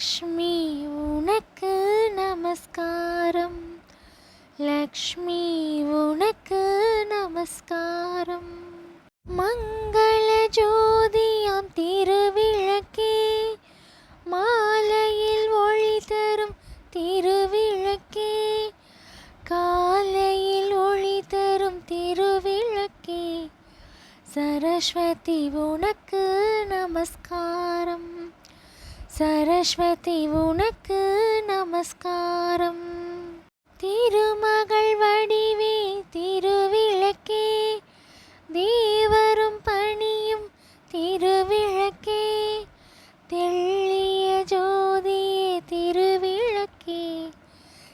லக்ஷ்மி உனக்கு நமஸ்காரம். லக்ஷ்மி உனக்கு நமஸ்காரம். மங்கள ஜோதியாம் திருவிளக்கே மாலையில் ஒளி தரும் திருவிளக்கே. காலையில் ஒளி தரும் திருவிளக்கே சரஸ்வதி உனக்கு நமஸ்காரம். சரஸ்வதி உனக்கு நமஸ்காரம். திருமகள் வடிவே திருவிளக்கே தேவரும் பணியும் திருவிளக்கே. தெள்ளிய ஜோதியே திருவிளக்கே.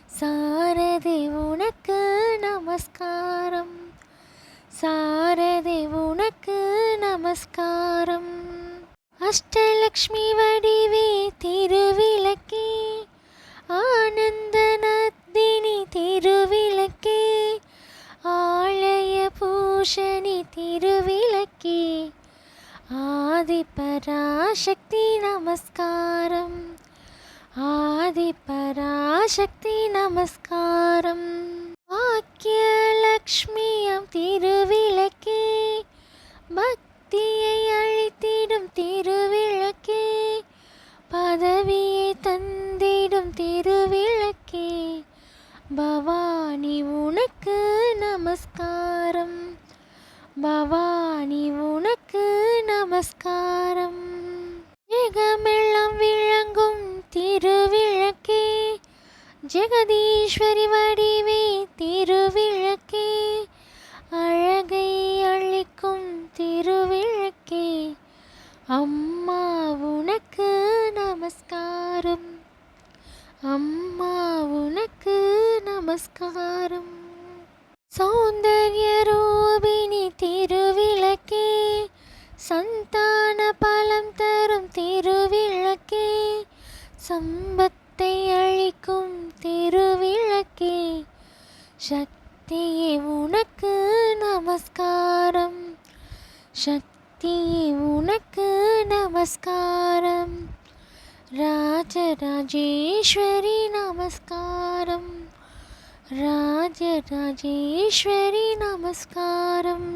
சாரதி உனக்கு நமஸ்காரம். சாரதி உனக்கு நமஸ்காரம். அஷ்டலக்ஷ்மி வடிவே திருவிளக்கே ஆனந்த நத்தினி திருவிளக்கே ஆலய பூஷணி திருவிளக்கே. ஆதிபராசக்தி நமஸ்காரம் ஆதிபராசக்தி நமஸ்காரம். பாக்கியலக்ஷ்மியம் திருவிளக்கே நமஸ்காரம். பவானி உனக்கு நமஸ்காரம். ஜெகமெல்லாம் விளங்கும் திருவிளக்கே. ஜெகதீஸ்வரி வடிவே திருவிளக்கே. அழகை அளிக்கும் திருவிளக்கே. அம்மா உனக்கு நமஸ்காரம். அம்மா உனக்கு நமஸ்காரம். சௌந்தர்ய ரூபிணி திருவிளக்கே சந்தான பலம் தரும் திருவிளக்கே சம்பத்தை அழிக்கும் திருவிளக்கே சக்தியே உனக்கு நமஸ்காரம் சக்தியே உனக்கு நமஸ்காரம் ராஜராஜேஸ்வரி நமஸ்காரம் ரா ராஜராஜேஸ்வரி நமஸ்காரம்